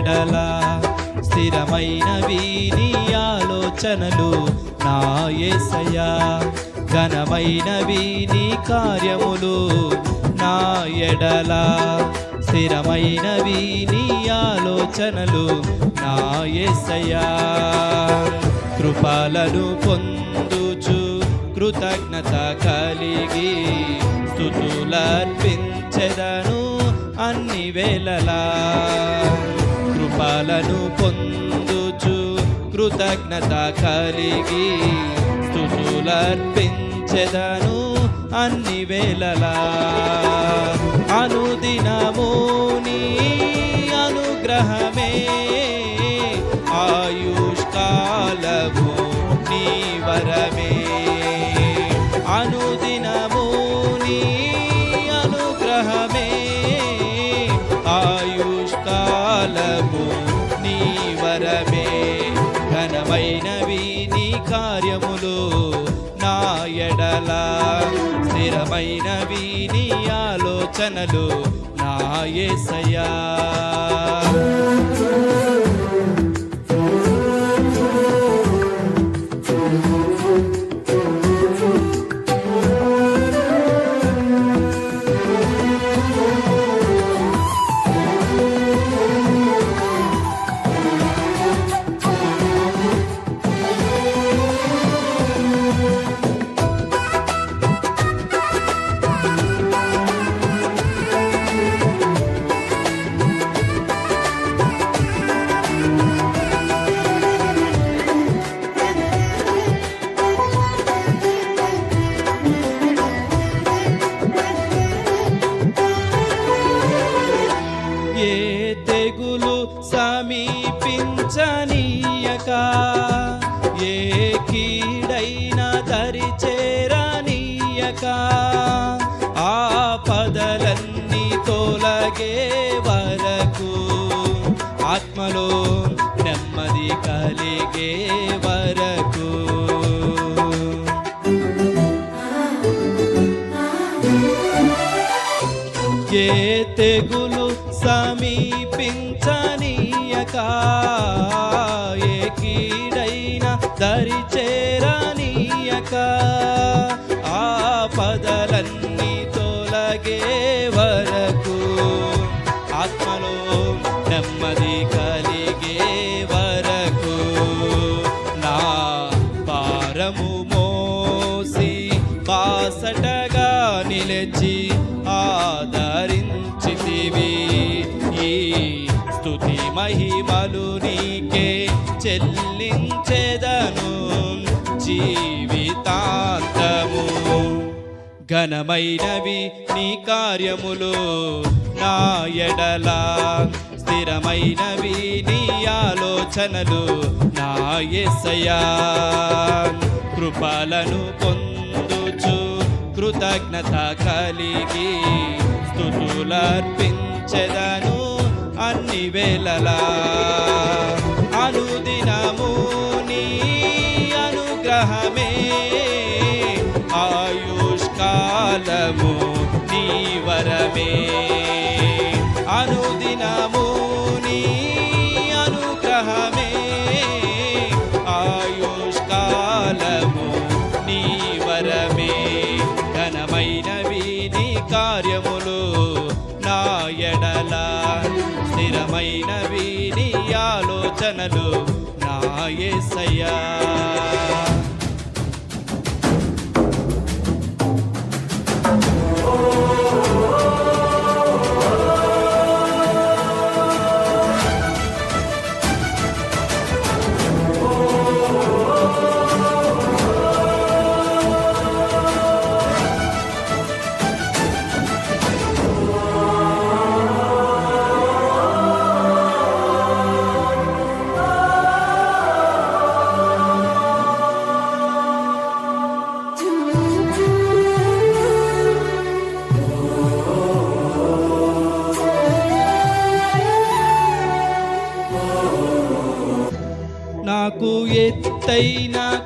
ఎడల స్థిరమైనవి నీ ఆలోచనలు నా యేసయ్యా ఘనమైనవి నీ కార్యములు నా ఎడల స్థిరమైనవి నీ ఆలోచనలు నా యేసయ్యా కృపలను పొందుచు కృతజ్ఞత కలిగి స్థుతులర్పించెదను అన్ని వేళలా. కృపలను పొందుచు కృతజ్ఞత కలిగి స్థుతులర్పించెదను అన్ని వేళలా. అనుదినము ఎడల స్థిరమైనవి నీ ఆలోచనలు నా యేసయ్యా వరకు ఆత్మలో నెమ్మది కలిగే వరకు. ఏ తెగులు సమీపించనీయక ఏ కీడైన దరి చేరనీయక మహిమలు నీకే చెల్లించెదను. జీవితాంతము ఘనమైనవి నీ కార్యములు నా ఎడల. స్థిరమైనవి నీ ఆలోచనలు నా ఎసయా కృపలను పొందుచు కృతజ్ఞత కలిగి స్థుతులర్పించెదను. అన్ని వేళలా అనుదినము నీ అనుగ్రహమే. ఆయుష్కాలము నీ వరమే. now.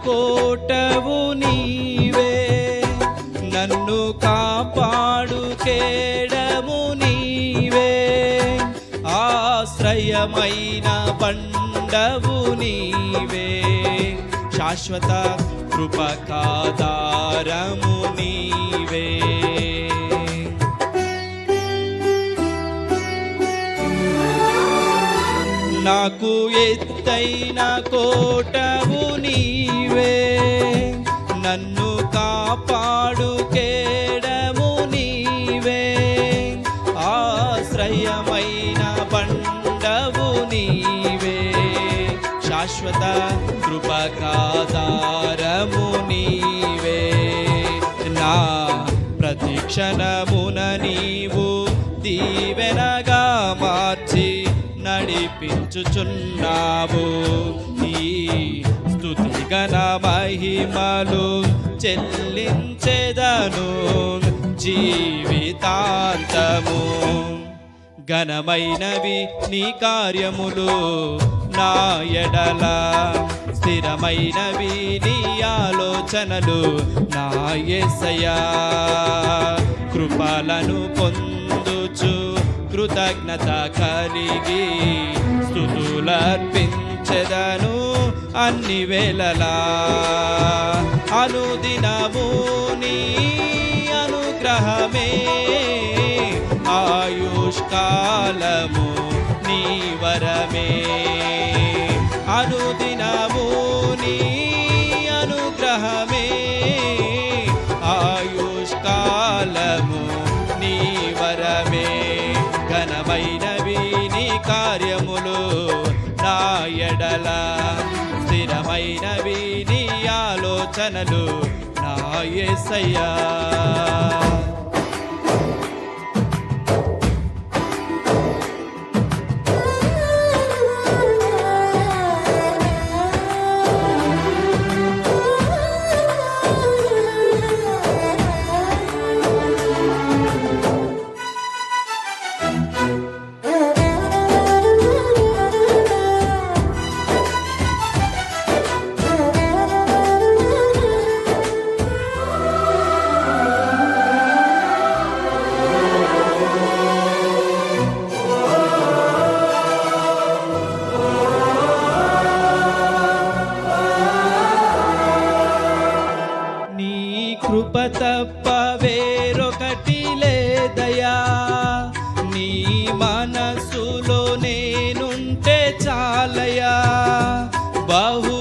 కోటవు నీవే. నన్ను కాపాడు కేడము నీవే. ఆశ్రయమైన పండవు నీవే. శాశ్వత కృపకాదారము నీవే. నాకు ఎత్తైన కోటవు నీవే. నన్ను కాపాడు కేడము నీవే. ఆశ్రయమైన బండవు నీవే. శాశ్వత కృపకాదారము నీవే. నా ప్రతిక్షణమున నీవు దీవెనగా మార్చి నడిపించుచున్నావు. ఈ ఘన మహిమలు చెల్లించెదను జీవితాంతము. ఘనమైనవి నీ కార్యములు నా ఎడల. స్థిరమైనవి నీ ఆలోచనలు నా ఎసయా కృపలను పొందుచు కృతజ్ఞత కలిగి స్థుతులర్పించదను అన్ని వేళలా అనుదినము నీ అనుగ్రహమే. ఆయుష్కాలము నీ వరమే. అనుదినము నీ అనుగ్రహమే. ఆయుష్కాలము నీ వరమే. ఘనమైనవి నీ కార్యములు నా ఎడలా ఆలోచనలు నా యేసయ్యా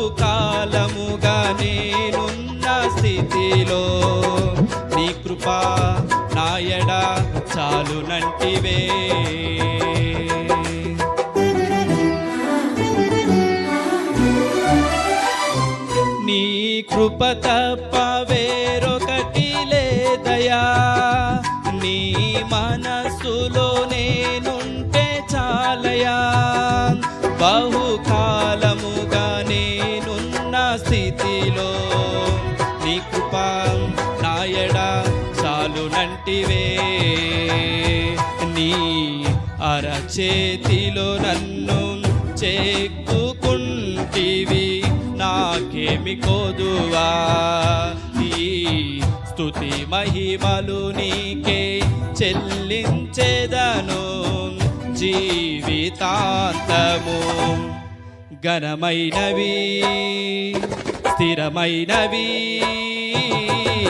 బహుకాలముగా నేనున్న స్థితిలో నీ కృప నాయడ చాలునంటివే నీ కృప తప్ప వేరొకటి లేదయా? నీ మనసులో నేనుంటే చాలయా? బహుకా నాకేమి కోదువా? నీ స్తుతి మహిమలు నీకే చెల్లించెదను. జీవితాంతము ఘనమైనవి స్థిరమైనవి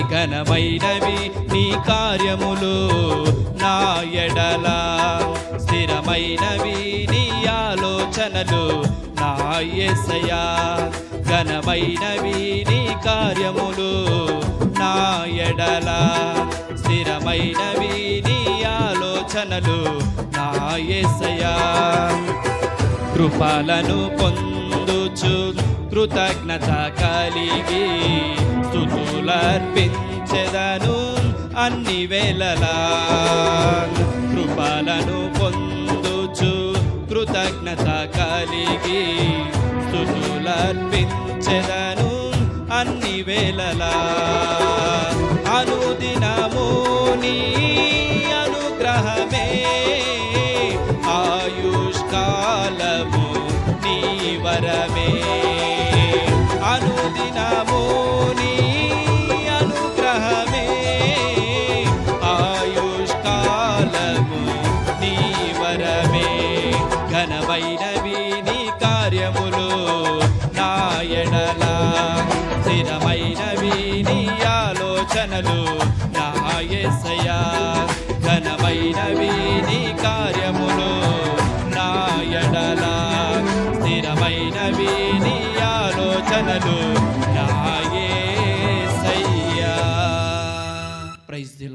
ఘనమైనవి నీ కార్యములు నా ఎడల. స్థిరమైనవి నీ ఆలోచనలు నా ఎసయా. ఘనమైనవి నీ కార్యములు నా ఎడల. స్థిరమైనవి నీ ఆలోచనలు నా ఎసయా కృపలను పొందుచు కృతజ్ఞత కలిగి స్థుతులర్పించెదను అన్ని వేళలా. కృపలను పొందుచు కృతజ్ఞత కలిగి స్థుతులర్పించెదను అన్ని వేళలా. అనుదినము నీ నాయడల స్థిరమైనవి నీ ఆలోచనలు నాయసయ ఘనమైనవి